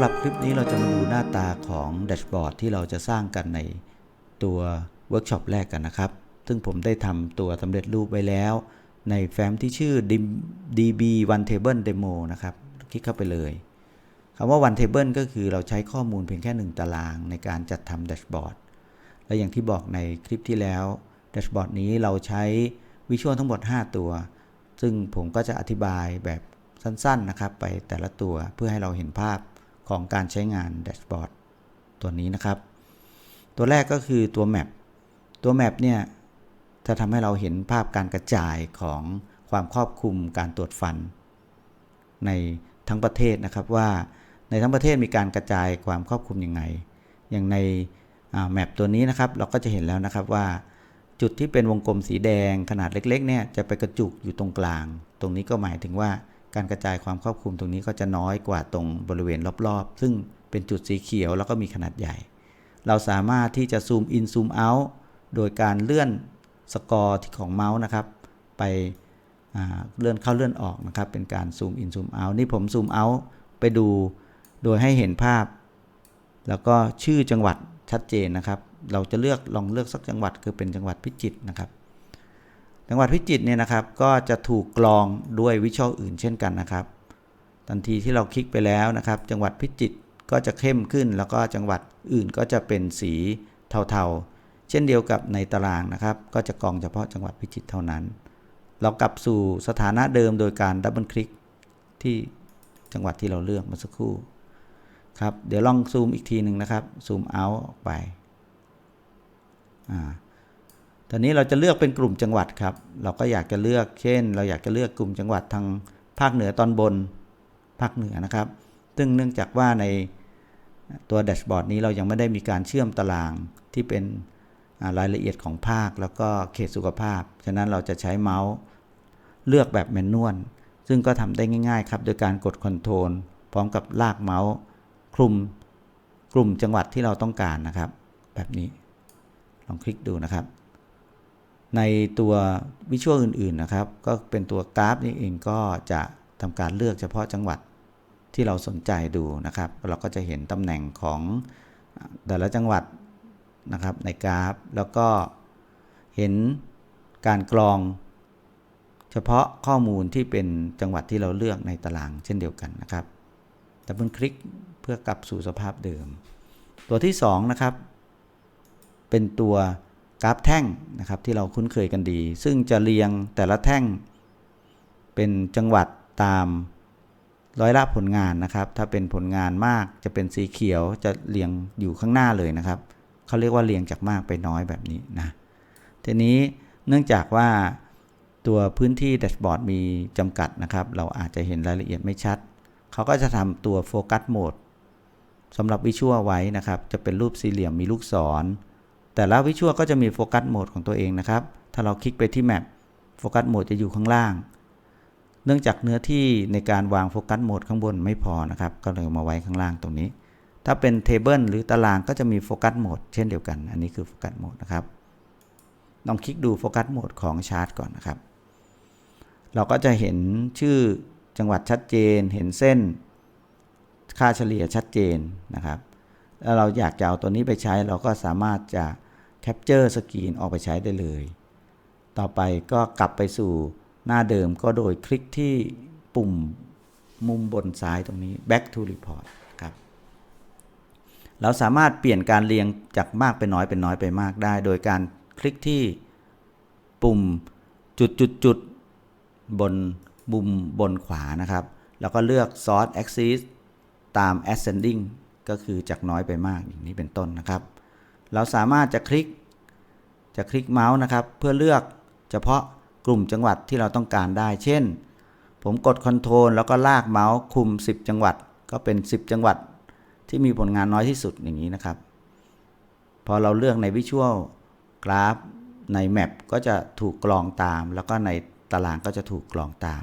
ำหรับคลิปนี้เราจะมาดูหน้าตาของแดชบอร์ดที่เราจะสร้างกันในตัวเวิร์กช็อปแรกกันนะครับ ซึ่งผมได้ทำตัวสำเร็จรูปไว้แล้ว ในแฟ้มที่ชื่อ db one table demo นะครับ คลิกเข้าไปเลยคำว่า one table ก็คือเราใช้ข้อมูลเพียงแค่ 1 ตารางในการจัดทำแดชบอร์ด และอย่างที่บอกในคลิปที่แล้วแดชบอร์ดนี้เราใช้วิชวลทั้งหมด 5 ตัว ซึ่งผมก็จะอธิบายแบบสั้นๆนะครับ ไปแต่ละตัวเพื่อให้เราเห็นภาพ ของการใช้งานแดชบอร์ดตัวนี้นะครับ ตัวแรกก็คือตัวแมปตัวแมปเนี่ยจะทำให้เราเห็นภาพการกระจายของความครอบคลุมการตรวจฟัน ในทั้งประเทศนะครับว่าในทั้งประเทศมีการกระจายความครอบคลุมยังไง อย่างในแมปตัวนี้นะครับ เราก็จะเห็นแล้วนะครับว่า จุดที่เป็นวงกลมสีแดงขนาดเล็กๆเนี่ยจะไปกระจุกอยู่ตรงกลาง ตรงนี้ก็หมายถึงว่า การกระจายความครอบคลุมตรงนี้ก็จะน้อยกว่าตรงบริเวณรอบๆ ซึ่งเป็นจุดสีเขียวแล้วก็มีขนาดใหญ่ เราสามารถที่จะซูมอินซูมเอาท์โดยการเลื่อนสกอร์ที่ของเมาส์นะครับ ไปเลื่อนเข้าเลื่อนออกนะครับ เป็นการซูมอินซูมเอาท์นี่ผมซูมเอาท์ไปดูโดยให้เห็นภาพ แล้วก็ชื่อจังหวัดชัดเจนนะครับ เราจะเลือกลองเลือกสักจังหวัดคือเป็นจังหวัดพิจิตรนะครับ จังหวัดพิจิตรเนี่ยนะครับก็จะถูกกรองด้วยวิชวลอื่นเช่นกันนะครับ ทันทีที่เราคลิกไปแล้วนะครับ จังหวัดพิจิตรก็จะเข้มขึ้น แล้วก็จังหวัดอื่นก็จะเป็นสีเทาๆ เช่นเดียวกับในตารางนะครับ ก็จะกรองเฉพาะจังหวัดพิจิตรเท่านั้น เรากลับสู่สถานะเดิมโดยการดับเบิลคลิกที่จังหวัดที่เราเลือกเมื่อสักครู่ครับเดี๋ยวลองซูมอีกทีหนึ่งนะครับซูมเอาออกไปอ่า ตอนนี้เราจะเลือกเป็นกลุ่มจังหวัดครับ เราก็อยากจะเลือก เช่น เราอยากจะเลือกกลุ่มจังหวัดทางภาคเหนือตอนบน ภาคเหนือนะครับ ซึ่งเนื่องจากว่าในตัวแดชบอร์ดนี้เรายังไม่ได้มีการเชื่อมตารางที่เป็นรายละเอียดของภาคแล้วก็เขตสุขภาพ ฉะนั้นเราจะใช้เมาส์เลือกแบบแมนนวล ซึ่งก็ทำได้ง่ายๆครับ โดยการกดคอนโทรลพร้อมกับลากเมาส์คลุมกลุ่มจังหวัดที่เราต้องการนะครับ แบบนี้ ลองคลิกดูนะครับ ในตัววิชวลอื่นๆนะครับ ก็เป็นตัวกราฟนี่เองก็จะทำการเลือกเฉพาะจังหวัดที่เราสนใจดูนะครับ เราก็จะเห็นตำแหน่งของแต่ละจังหวัดนะครับในกราฟ แล้วก็เห็นการกรอง เฉพาะข้อมูลที่เป็นจังหวัดที่เราเลือกในตารางเช่นเดียวกันนะครับดับเบิลคลิกเพื่อกลับสู่สภาพเดิม ตัวที่2นะครับเป็นตัว กราฟแท่งนะครับที่เราคุ้นเคยกันดี ซึ่งจะเรียงแต่ละแท่ง เป็นจังหวัดตามร้อยละผลงานนะครับ ถ้าเป็นผลงานมากจะเป็นสีเขียวจะเรียงอยู่ข้างหน้าเลยนะครับเขาเรียกว่าเรียงจากมากไปน้อยแบบนี้นะทีนี้เนื่องจากว่าตัวพื้นที่แดชบอร์ดมีจำกัดนะครับ เราอาจจะเห็นรายละเอียดไม่ชัด เขาก็จะทำตัวโฟกัสโหมดสำหรับวิชวลไว้นะครับ จะเป็นรูปสี่เหลี่ยมมีลูกศร แต่ละวิชวลก็จะมีโฟกัสโหมดของตัวเองนะครับ ถ้าเราคลิกไปที่แมปโฟกัสโหมดจะอยู่ข้างล่าง เนื่องจากเนื้อที่ในการวางโฟกัสโหมดข้างบนไม่พอนะครับ ก็เลยมาไว้ข้างล่างตรงนี้ ถ้าเป็นเทเบิลหรือตารางก็จะมีโฟกัสโหมดเช่นเดียวกัน อันนี้คือโฟกัสโหมดนะครับ ลองคลิกดูโฟกัสโหมดของชาร์ตก่อนนะครับ เราก็จะเห็นชื่อจังหวัดชัดเจน เห็นเส้น ค่าเฉลี่ยชัดเจนนะครับ แล้วเราอยากจะเอาตัวนี้ไปใช้เราก็สามารถจะ แคปเจอร์สกรีนออกไปใช้ได้เลย ต่อไปก็กลับไปสู่หน้าเดิมก็โดยคลิกที่ปุ่มมุมบนซ้ายตรงนี้ back to report ครับ เราสามารถเปลี่ยนการเรียงจากมากไปน้อยเป็นน้อยไปมากได้ โดยการคลิกที่ปุ่มจุดจุดจุดบนบุมบนขวานะครับ แล้วก็เลือก sort axis ตาม ascending ก็คือจากน้อยไปมากอย่างนี้เป็นต้นนะครับ เราสามารถจะคลิก จะคลิกเมาส์นะครับ เพื่อเลือกเฉพาะกลุ่มจังหวัดที่เราต้องการได้ เช่น ผมกดคอนโทรลแล้วก็ลากเมาส์คุม 10 จังหวัด ก็เป็น 10 จังหวัด ที่มีผลงานน้อยที่สุดอย่างนี้นะครับ พอเราเลือกในวิชวลกราฟในแมปก็จะถูกกรองตาม แล้วก็ในตารางก็จะถูกกรองตาม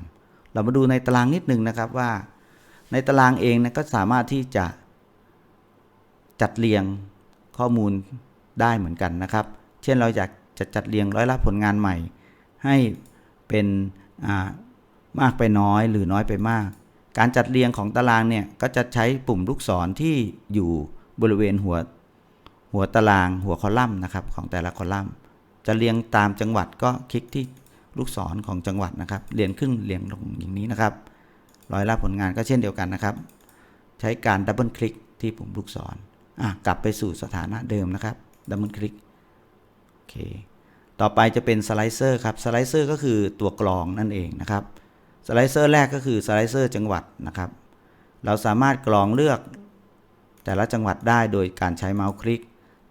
เรามาดูในตารางนิดนึงนะครับว่า ในตารางเองนะก็สามารถที่จะจัดเรียง ข้อมูลได้เหมือนกันนะครับ เช่นเราอยากจะจัดเรียงร้อยละผลงานใหม่ ให้เป็นมากไปน้อยหรือน้อยไปมาก การจัดเรียงของตารางเนี่ยก็จะใช้ปุ่มลูกศรที่อยู่บริเวณหัวหัวตารางหัวคอลัมน์นะครับของแต่ละคอลัมน์ จะเรียงตามจังหวัดก็คลิกที่ลูกศรของจังหวัดนะครับ เรียงขึ้นเรียงลงอย่างนี้นะครับร้อยละผลงานก็เช่นเดียวกันนะครับ ใช้การดับเบิลคลิกที่ปุ่มลูกศร กลับไปสู่สถานะเดิมนะครับดับเบิลคลิกโอเคต่อไปจะเป็นสไลเซอร์ครับสไลเซอร์ก็คือตัวกรองนั่นเองนะครับสไลเซอร์แรกก็คือสไลเซอร์จังหวัดนะครับเราสามารถกรองเลือกแต่ละจังหวัดได้โดยการใช้เมาส์คลิก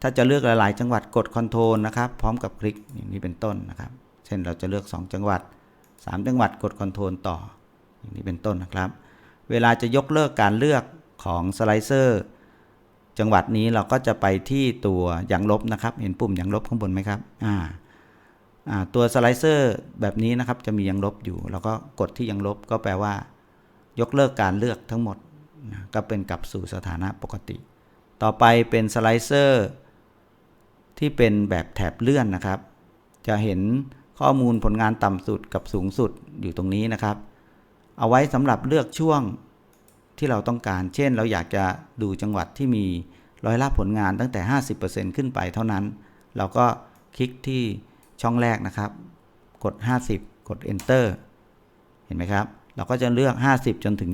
ถ้าจะเลือกหลาย ๆ จังหวัดกดคอนโทรลนะครับ พร้อมกับคลิกอย่างนี้เป็นต้นนะครับ เช่นเราจะเลือก 2 จังหวัด 3 จังหวัดกดคอนโทรลต่อ อย่างนี้เป็นต้นนะครับ เวลาจะยกเลิกการเลือกของสไลเซอร์ จังหวัดนี้เราก็จะไปที่ตัวอย่างลบนะครับ เห็นปุ่มอย่างลบข้างบนไหมครับอ่าอ่าตัวสไลเซอร์แบบนี้นะครับจะมียังลบอยู่เราก็กดที่ยังลบก็แปลว่า ยกเลิกการเลือกทั้งหมดนะก็เป็นกลับสู่สถานะปกติ ต่อไปเป็นสไลเซอร์ที่เป็นแบบแถบเลื่อนนะครับ จะเห็นข้อมูลผลงานต่ำสุดกับสูงสุดอยู่ตรงนี้นะครับ เอาไว้สำหรับเลือกช่วง ที่เราต้องการ เช่น เราอยากจะดูจังหวัดที่มีร้อยละผลงานตั้งแต่ 50%ขึ้นไปเท่านั้น เราก็คลิกที่ช่องแรกนะครับ กด 50 กด enter เห็นไหมครับ เราก็จะเลือก 50 จนถึง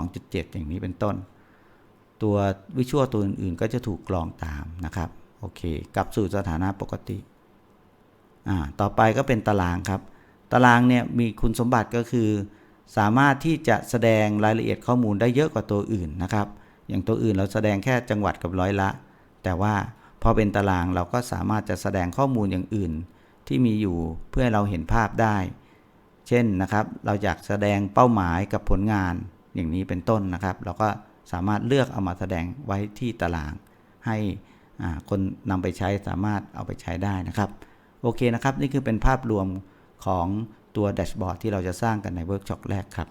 72.7 อย่างนี้เป็นต้น ตัววิชวลตัวอื่นๆ ก็จะถูกกรองตามนะครับ โอเค กลับสู่สถานะปกติ อ่า ต่อไปก็เป็นตารางครับ ตารางเนี่ยมีคุณสมบัติก็คือ สามารถที่จะแสดงรายละเอียดข้อมูลได้เยอะกว่าตัวอื่นนะครับ อย่างตัวอื่นเราแสดงแค่จังหวัดกับร้อยละ แต่ว่าพอเป็นตารางเราก็สามารถจะแสดงข้อมูลอย่างอื่น ที่มีอยู่เพื่อให้เราเห็นภาพได้ เช่นนะครับเราอยากแสดงเป้าหมายกับผลงานอย่างนี้เป็นต้นนะครับ เราก็สามารถเลือกเอามาแสดงไว้ที่ตาราง ให้คนนำไปใช้สามารถเอาไปใช้ได้นะครับ โอเคนะครับ นี่คือเป็นภาพรวมของ ตัวแดชบอร์ดที่เราจะสร้างกันในเวิร์กช็อปแรกครับ